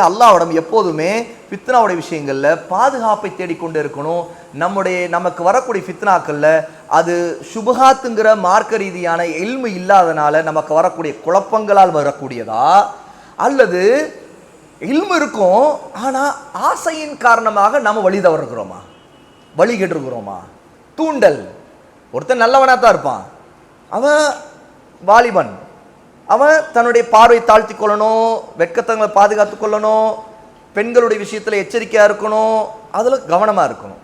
அல்லாவிடம் எப்போதுமே ஃபித்னாவுடைய விஷயங்களில் பாதுகாப்பை தேடிக்கொண்டு இருக்கணும். நம்முடைய நமக்கு வரக்கூடிய ஃபித்னாக்களில் அது சுபகாத்துங்கிற மார்க்க ரீதியான எல்மு இல்லாதனால நமக்கு வரக்கூடிய குழப்பங்களால் வரக்கூடியதா? அல்லது இல்மு இருக்கும் ஆனால் ஆசையின் காரணமாக நம்ம வழி தவறுகிறோமா? வழி கெட்டுருக்குறோமா? தூண்டல். ஒருத்தன் நல்லவனாக தான் இருப்பான். அவன் வாலிபன். அவன் தன்னுடைய பார்வை தாழ்த்தி கொள்ளணும் வெட்கத்தங்களை பாதுகாத்து கொள்ளணும் பெண்களுடைய விஷயத்தில் எச்சரிக்கையாக இருக்கணும் அதில் கவனமாக இருக்கணும்.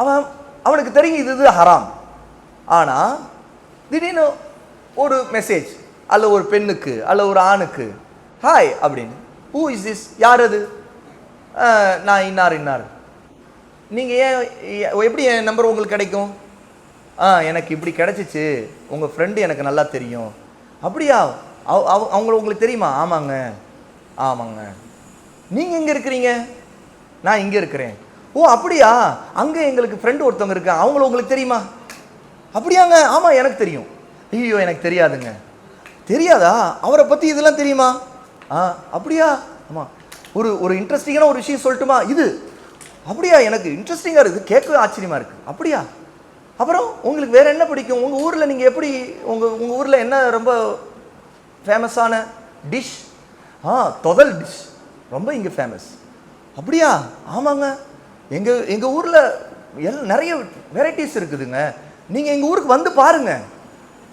அவன் அவனுக்கு தெரியும் இது இது ஹராம். ஆனால் திடீர்னு ஒரு மெசேஜ் அல்ல ஒரு பெண்ணுக்கு அல்ல ஒரு ஆணுக்கு ஹாய் அப்படின்னு ஹூ இஸ் திஸ் யார் அது? நான் இன்னார் இன்னார். நீங்கள் ஏன் எப்படி என் நம்பர் உங்களுக்கு கிடைக்கும்? ஆ எனக்கு இப்படி கிடைச்சிச்சு. உங்கள் ஃப்ரெண்டு எனக்கு நல்லா தெரியும். அப்படியா? அவங்கள உங்களுக்கு தெரியுமா? ஆமாங்க. ஆமாங்க. நீங்கள் எங்கே இருக்கிறீங்க? நான் இங்கே இருக்கிறேன். ஓ அப்படியா? அங்கே எங்களுக்கு ஃப்ரெண்டு ஒருத்தவங்க இருக்காங்க. அவங்கள உங்களுக்கு தெரியுமா? அப்படியாங்க. ஆமாம் எனக்கு தெரியும். ஐயோ எனக்கு தெரியாதுங்க. தெரியாதா? அவரை பற்றி இதெல்லாம் தெரியுமா? ஆ அப்படியா? ஆமாம் ஒரு ஒரு இன்ட்ரெஸ்டிங்கான ஒரு விஷயம் சொல்லட்டுமா? இது. அப்படியா எனக்கு இன்ட்ரெஸ்டிங்காக இருக்குது. கேட்கவே ஆச்சரியமாக இருக்குது அப்படியா? அப்புறம் உங்களுக்கு வேறு என்ன பிடிக்கும்? உங்கள் ஊரில் நீங்கள் எப்படி உங்கள் உங்கள் ஊரில் என்ன ரொம்ப ஃபேமஸான டிஷ் ஆ தொதல் டிஷ் ரொம்ப இங்கே ஃபேமஸ் அப்படியா? ஆமாங்க. எங்கள் எங்கள் ஊரில் எல் நிறைய வெரைட்டிஸ் இருக்குதுங்க. நீங்கள் எங்கள் ஊருக்கு வந்து பாருங்க.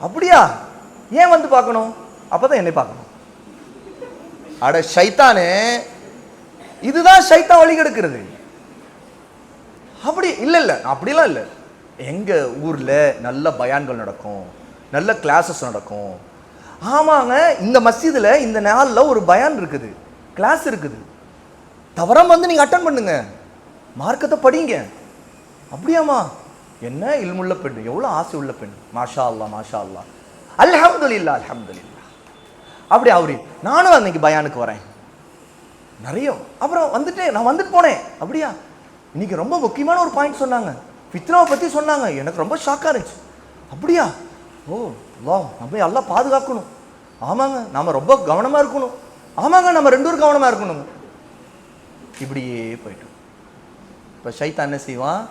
அப்படியா? ஏன் வந்து பார்க்கணும்? அப்போ தான் என்னை பார்க்கணும். அட ஷைத்தானே. இதுதான் ஷைத்தான் வழி கெடுக்கிறது. அப்படி இல்லை இல்லை. அப்படிலாம் இல்லை. எங்கள் ஊரில் நல்ல பயான்கள் நடக்கும் நல்ல கிளாஸஸ் நடக்கும். ஆமாங்க இந்த மசீதில் இந்த நாளில் ஒரு பயான் இருக்குது கிளாஸ் இருக்குது. தவறாமல் வந்து நீங்கள் அட்டன் பண்ணுங்க. மார்க்கத்தை படிங்க. அப்படியாம்மா? என்ன இல்முள்ள பெண் எவ்வளோ ஆசை உள்ள பெண். மாஷா அல்லா மாஷா அல்லா அல்ஹம்துலில்லா அல்ஹம்துலில்லா அப்படி அவரு நானும் அன்னைக்கு பயானுக்கு வரேன். நிறைய அப்புறம் வந்துட்டு நான் வந்துட்டு போனேன். அப்படியா? இன்னைக்கு ரொம்ப முக்கியமான ஒரு பாயிண்ட் சொன்னாங்க. ஃபித்னாவை பற்றி சொன்னாங்க. எனக்கு ரொம்ப ஷாக்காக இருந்துச்சு. அப்படியா? ஓ வா நம்ம எல்லாம் பாதுகாக்கணும். ஆமாங்க நாம் ரொம்ப கவனமாக இருக்கணும். ஆமாங்க நம்ம ரெண்டு பேரும் கவனமாக இருக்கணுங்க. இப்படியே போயிட்டோம் இப்போ ஷைத்தான் என்ன செய்வான்?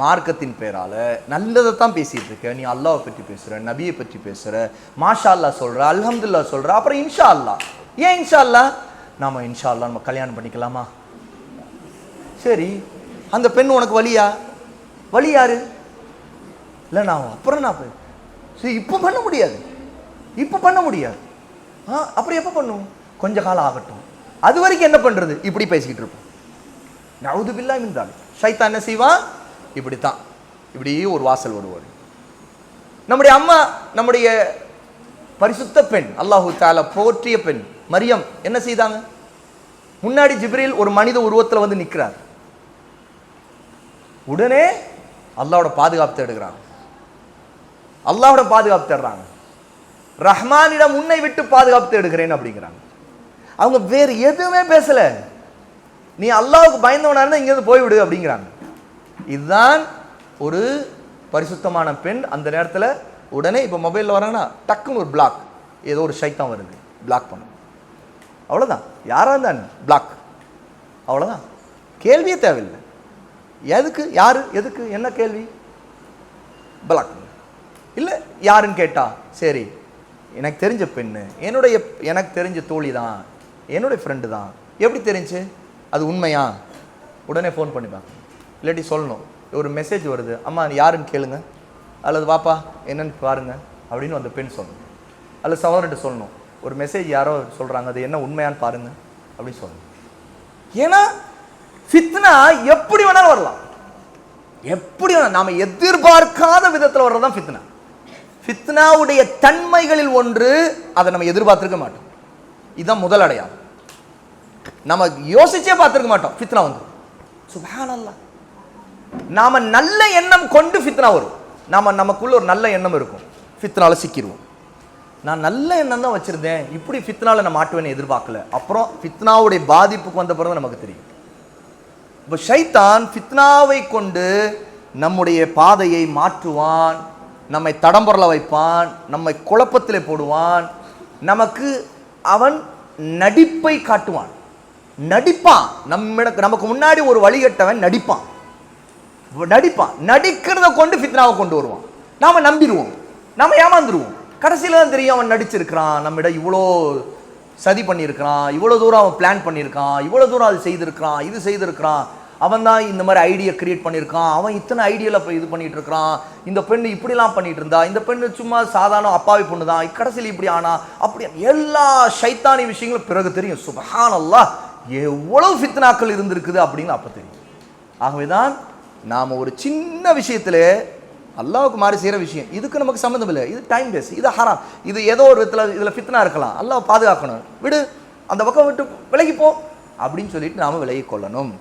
மார்க்கத்தின் பேரால் நல்லதை தான் பேசிகிட்டு இருக்க. நீ அல்லாவை பற்றி பேசுகிற நபியை பற்றி பேசுகிற மாஷா அல்லாஹ் சொல்கிற அல்ஹம்துல்லா சொல்கிற அப்புறம் இன்ஷா அல்லாஹ் ஏன் இன்ஷா அல்லா நாம இன்ஷா அல்லா நம்ம கல்யாணம் பண்ணிக்கலாமா? சரி அந்த பெண் உனக்கு வழியா வழி யாரு? இல்லை நான் அப்புறம் நான் போய் சரி இப்போ பண்ண முடியாது. இப்போ பண்ண முடியாது. ஆ அப்புறம் எப்போ பண்ணுவோம்? கொஞ்ச காலம் ஆகட்டும். அது வரைக்கும் என்ன பண்றது? இப்படி பேசிக்கிட்டு இருப்போம். நவுது பில்லா மின்தான் ஷைத்தான் என்ன செய்வான் இப்படித்தான். இப்படி ஒரு வாசல் வருவார் நம்முடைய அம்மா நம்முடைய பரிசுத்த பெண் அல்லாஹு தால போற்றிய பெண் மரியம் என்ன செய்தாங்க? முன்னாடி ஜிப்ரில் ஒரு மனித உருவத்தில் வந்து நிற்கிறார் உடனே அல்லாவோட பாதுகாப்பு தேடுகிறாங்க அல்லாவோட பாதுகாப்பு தேடுறாங்க. ரஹ்மானிடம் உன்னை விட்டு பாதுகாப்பு தேடுகிறேன் அப்படிங்கிறாங்க. அவங்க வேறு எதுவுமே பேசல. நீ அல்லாவுக்கு பயந்தவனா இருந்தால் இங்கேருந்து போய்விடு அப்படிங்கிறாங்க. இதுதான் ஒரு பரிசுத்தமான பெண் அந்த நேரத்தில் உடனே இப்போ மொபைலில் வராங்கன்னா டக்குன்னு ஒரு பிளாக் ஏதோ ஒரு சைத்தான் வருது. பிளாக் பண்ணும் அவ்வளோதான் யாராக இருந்தான் பிளாக் அவ்வளோதான் கேள்வியே தேவையில்லை. எதுக்கு யார் எதுக்கு என்ன கேள்வி? பிளாக் இல்லை யாருன்னு கேட்டா சரி எனக்கு தெரிஞ்ச பெண்ணு என்னுடைய எனக்கு தெரிஞ்ச தோழி தான் என்னுடைய ஃப்ரெண்டு தான். எப்படி தெரிஞ்சு? அது உண்மையா? உடனே ஃபோன் பண்ணிப்பேன் இல்லாட்டி சொல்லணும். ஒரு மெசேஜ் வருது. அம்மா யாருன்னு கேளுங்க. அல்லது வாப்பா என்னன்னு பாருங்க அப்படின்னு அந்த பெண் சொல்லணும். அல்லது சகோதரன்ட்ட சொல்லணும். ஒரு மெசேஜ் யாரோ சொல்கிறாங்க அது என்ன உண்மையான்னு பாருங்க அப்படின்னு சொல்லணும். ஏன்னா ஃபித்னா எப்படி வேணாலும் வரலாம். எப்படி வேணா நாம எதிர்பார்க்காத விதத்தில் வர்றது தான் ஃபித்னா ஃபித்னாவுடைய தன்மைகளில் ஒன்று அதை நம்ம எதிர்பார்த்துருக்க மாட்டோம். இதுதான் முதல் அடையாளம். நம்ம யோசிச்சே பார்த்துருக்க மாட்டோம் ஃபித்னா வந்து. சுபானல்லா நாம நல்ல எண்ணம் கொண்டு ஃபித்னா வரும். நாம நமக்குள்ள ஒரு நல்ல எண்ணம் இருக்கும். ஃபித்னால சிக்கிடுவோம் நான் நல்ல எண்ணம் தான் வச்சிருந்தேன். இப்படி ஃபித்னால நான் மாட்டுவேன்னு எதிர்பார்க்கல. அப்புறம் ஃபித்னாவுடைய பாதிப்புக்கு வந்த பிறகு நமக்கு தெரியும். இப்போ ஷைத்தான் ஃபித்னாவை கொண்டு நம்முடைய பாதையை மாற்றுவான் நம்மை தடம்புரல வைப்பான் நம்மை குழப்பத்தில் போடுவான். நமக்கு அவன் நடிப்பை காட்டுவான். நடிப்பான். நம்ம நமக்கு முன்னாடி ஒரு வழிகட்டவன் நடிப்பான். நடிப்பான். நடிக்கிறத கொண்டு ஃபித்னாவை கொண்டு வருவான். நாம நம்பிடுவோம். நாம் ஏமாந்துருவோம். கடைசியில தான் தெரியும் அவன் நடிச்சிருக்கிறான். நம்மிடம் இவ்வளோ சதி பண்ணியிருக்கிறான் இவ்வளோ தூரம் அவன் பிளான் பண்ணியிருக்கான் இவ்வளோ தூரம் அது செய்திருக்கிறான் இது செய்திருக்கிறான். அவன் தான் இந்த மாதிரி ஐடியா கிரியேட் பண்ணியிருக்கான். அவன் இத்தனை ஐடியாவில் இப்போ இது பண்ணிகிட்டு இருக்கிறான் இந்த பெண் இப்படிலாம் பண்ணிட்டு இருந்தா இந்த பெண்ணு சும்மா சாதாரண அப்பாவி பொண்ணு தான் கடைசியில் இப்படி ஆனா அப்படி எல்லா சைத்தானி விஷயங்களும் பிறகு தெரியும். சுபஹானல்லா எவ்வளவு ஃபித்னாக்கள் இருந்திருக்குது அப்படின்னு அப்போ தெரியும். ஆகவே தான் நாம் ஒரு சின்ன விஷயத்தில் அல்லாவுக்கு மாறி செய்கிற விஷயம். இதுக்கு நமக்கு சம்மந்தம் இல்லை. இது டைம் வேஸ்ட் இது ஹராம் இது ஏதோ ஒரு விதத்தில் இதில் ஃபித்னா இருக்கலாம். அல்லாஹ் பாதுகாக்கணும். விடு அந்த பக்கம் விட்டு விலகிப்போம் அப்படின்னு சொல்லிட்டு நாம் விலகி கொள்ளணும்